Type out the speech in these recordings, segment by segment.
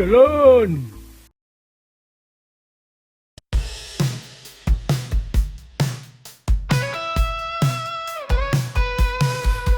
เจริญ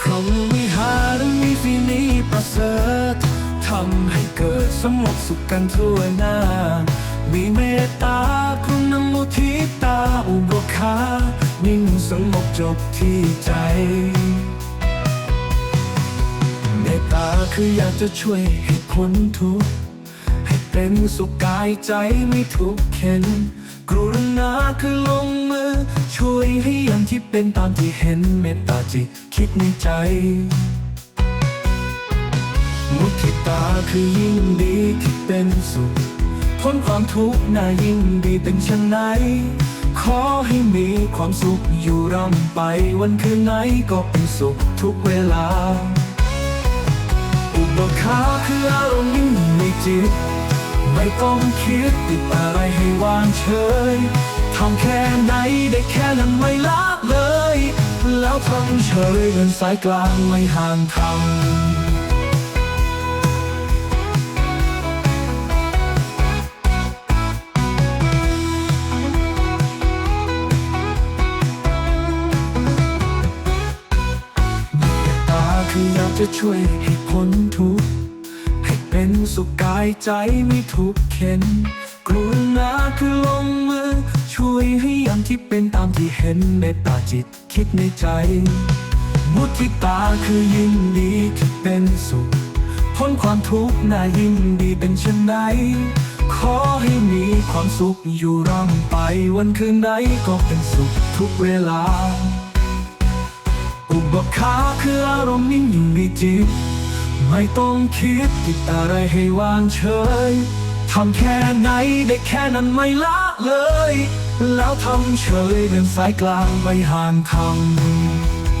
พรหมวิหารมีฟีนีประเสริฐทำให้เกิดสงบสุขกันทั่วหน้า มีเมตตาพรุนมุทิตาอุเบกขานิ่งสงบจบที่ใจเมตตาคืออยากจะช่วยให้พ้นทุกข์ เป็นสุขกายใจไม่ทุกข์เข็นกรุณาคือลงมือ ช่วยให้อย่างที่เป็นตามที่เห็นเมตตาจิตคิดในใจ มุทิตาคือยิ่งดีที่เป็นสุขพ้นความทุกข์น่ายิ่งดีเป็นเช่นไหน ขอให้มีความสุขอยู่ร่ำไป วันคืนไหนก็เป็นสุขทุกเวลา อุเบกขาคืออารมณ์ยิ่งในจิต ไม่ต้องคิดติดอะไรให้วางเฉยทำแค่ไหนได้แค่นั้นไม่ละเลย แล้วทำเฉยเดินสายกลางไม่ห่างทำเมตตาคืออยากจะช่วยให้พ้นทุกข์ เป็นสุขกายใจไม่ทุกข์เข็นกรุณาคือลงมือ ช่วยให้อย่างที่เป็นตามที่เห็นเมตตาจิตคิดในใจ มุทิตาคือยิ่งดีที่เป็นสุขพ้นความทุกข์น่ายิ่งดีเป็นเช่นไหนขอให้มีความสุขอยู่ร่ำไปวันคืนไหนก็เป็นสุขทุกเวลา อุบกขาคืออารมณ์นิ่งอยู่ในจิต ไม่ต้องคิดติดอะไรให้วางเฉยทำแค่ไหนได้แค่นั้นไม่ละเลย แล้วทำเฉยเดินสายกลางไม่ห่างท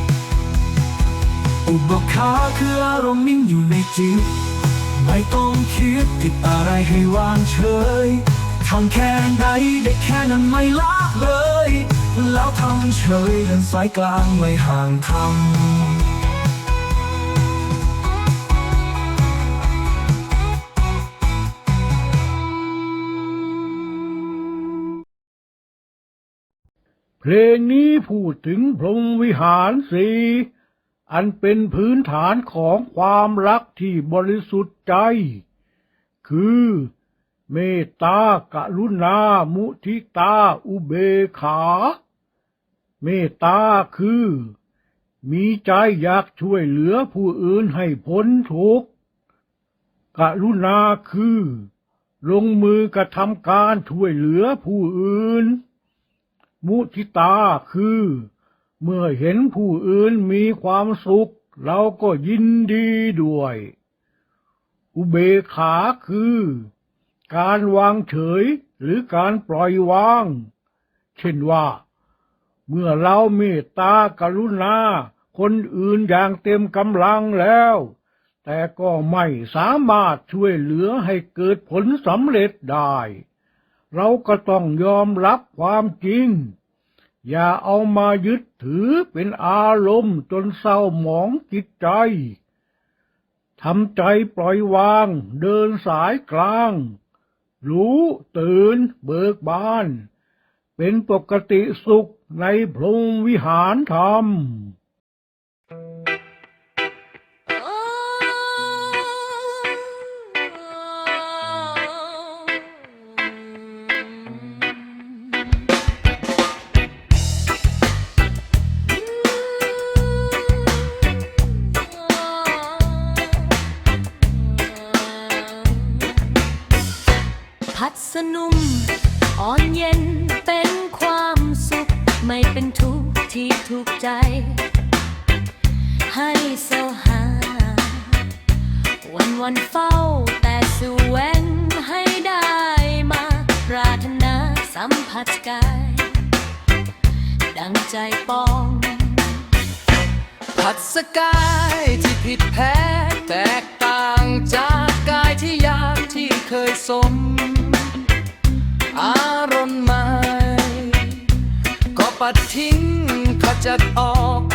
ำอุบกขาคืออารมณ์นิ่งอยู่ในจิต ไม่ต้องคิดติดอะไรให้วางเฉยทำแค่ไหนได้แค่นั้นไม่ละเลย แล้วทำเฉยเดินสายกลางไม่ห่างทำ เพลงนี้พูดถึงพรหมวิหารสีอันเป็นพื้นฐานของความรักที่บริสุทธิ์ใจ คือเมตตากรุณา มุทิตา อุเบกขา เมตตาคือ มีใจอยากช่วยเหลือผู้อื่นให้พ้นทุกข์ กรุณาคือ ลงมือกระทำการช่วยเหลือผู้อื่น มุทิตาคือ เมื่อเห็นผู้อื่นมีความสุข เราก็ยินดีด้วย อุเบกขาคือ การวางเฉยหรือการปล่อยวาง เช่นว่า เมื่อเราเมตตากรุณา คนอื่นอย่างเต็มกำลังแล้ว แต่ก็ไม่สามารถช่วยเหลือให้เกิดผลสำเร็จได้ เราก็ต้องยอมรับความจริง อย่าเอามายึดถือเป็นอารมณ์จนเศร้าหมองจิตใจทำใจปล่อยวาง เดินสายกลาง รู้ตื่นเบิกบาน เป็นปกติสุขในพรหมวิหารธรรม อ่อนเย็นเป็นความสุข ไม่เป็นทุกข์ที่ถูกใจ ให้เศร้าหา วันวันเฝ้าแต่สแวงให้ได้มา ปรารถนาสัมผัสกาย ดังใจปอง ผัดสกายที่ผิดแพ้แตก ปัดทิ้งขจัดออก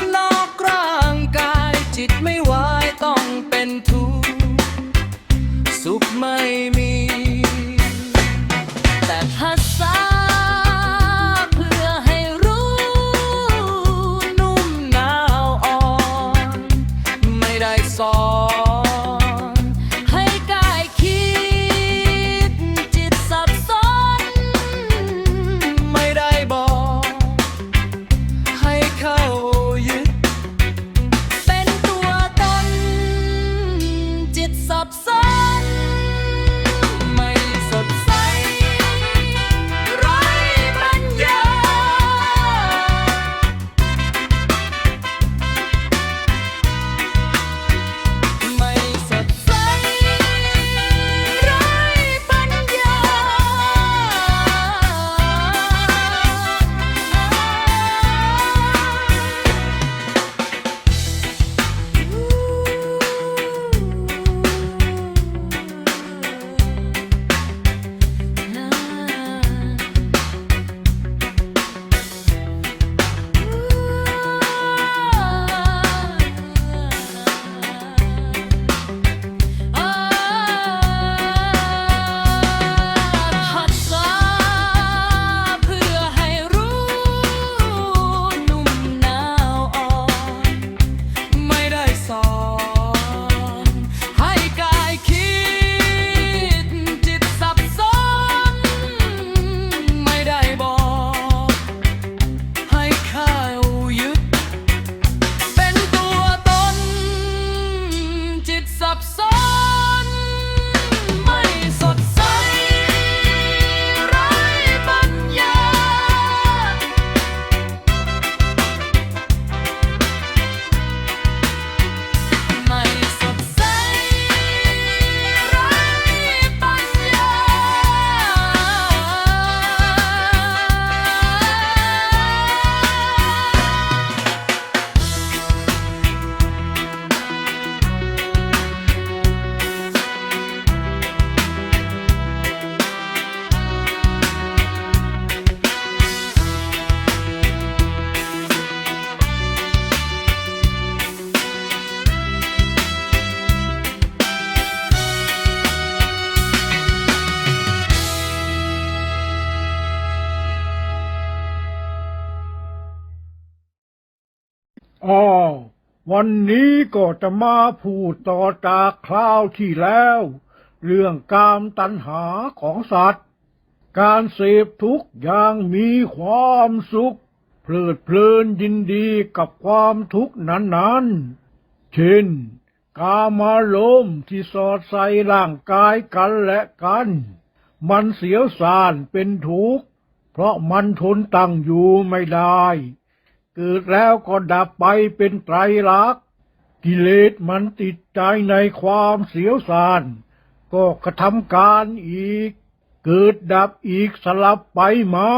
วันนี้ก็จะมาพูดต่อจากคราวที่แล้ว เรื่องกามตัณหาของสัตว์ การเสพทุกอย่างมีความสุข เพลิดเพลินยินดีกับความทุกข์นั้นๆ เช่น กามารมที่สอดใส่ร่างกายกันและกัน มันเสียวสานเป็นทุกข์ เพราะมันทนตั้งอยู่ไม่ได้ เกิดแล้วก็ดับไปเป็นไตรลักษณ์กิเลสมันติดใจในความเสียวสาน ก็กระทำการอีก เกิดดับอีกสลับไปมา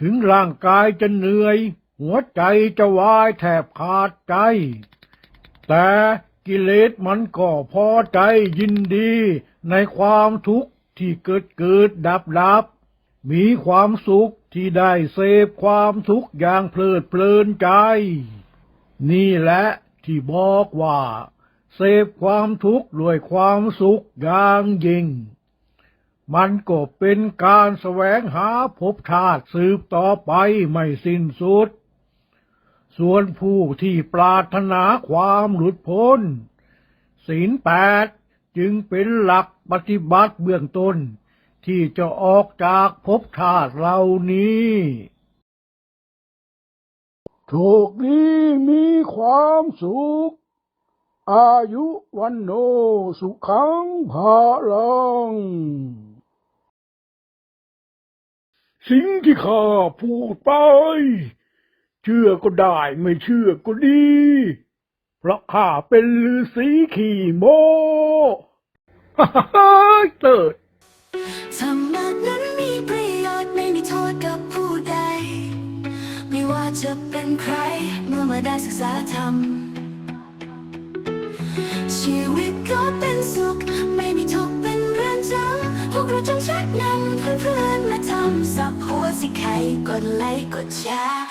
ถึงร่างกายจะเหนื่อย หัวใจจะวายแทบขาดใจ แต่กิเลสมันก็พอใจยินดีในความทุกข์ที่เกิดเกิดดับดับ มีความสุขที่ได้เสพความทุกข์อย่างเพลิดเพลินใจ นี่แหละที่บอกว่า เสพความทุกข์ด้วยความสุขอย่างยิ่ง มันก็เป็นการแสวงหาภพชาติสืบต่อไปไม่สิ้นสุด ส่วนผู้ที่ปรารถนาความหลุดพ้น ศีลแปดจึงเป็นหลักปฏิบัติเบื้องต้น ที่จะออกจากภพชาติเหล่านี้โชคดีมีความสุข อายุวันโนสุขังภาลัง สิ่งที่ข้าพูดไป เชื่อก็ได้ไม่เชื่อก็ดี เพราะข้าเป็นฤาษีขี่โมฮ่าฮ่าฮ่าเติด ธรรมะนั้นมีประโยชน์ไม่มีโทษกับผู้ใด ไม่ว่าจะเป็นใครเมื่อมาได้ศึกษาธรรม ชีวิตก็เป็นสุข ไม่มีทุกข์เป็นเรื่อนจำพวกเราจงชักนำเพื่อนๆมาทำสับหัวสิใครกดไลค์กดแชร์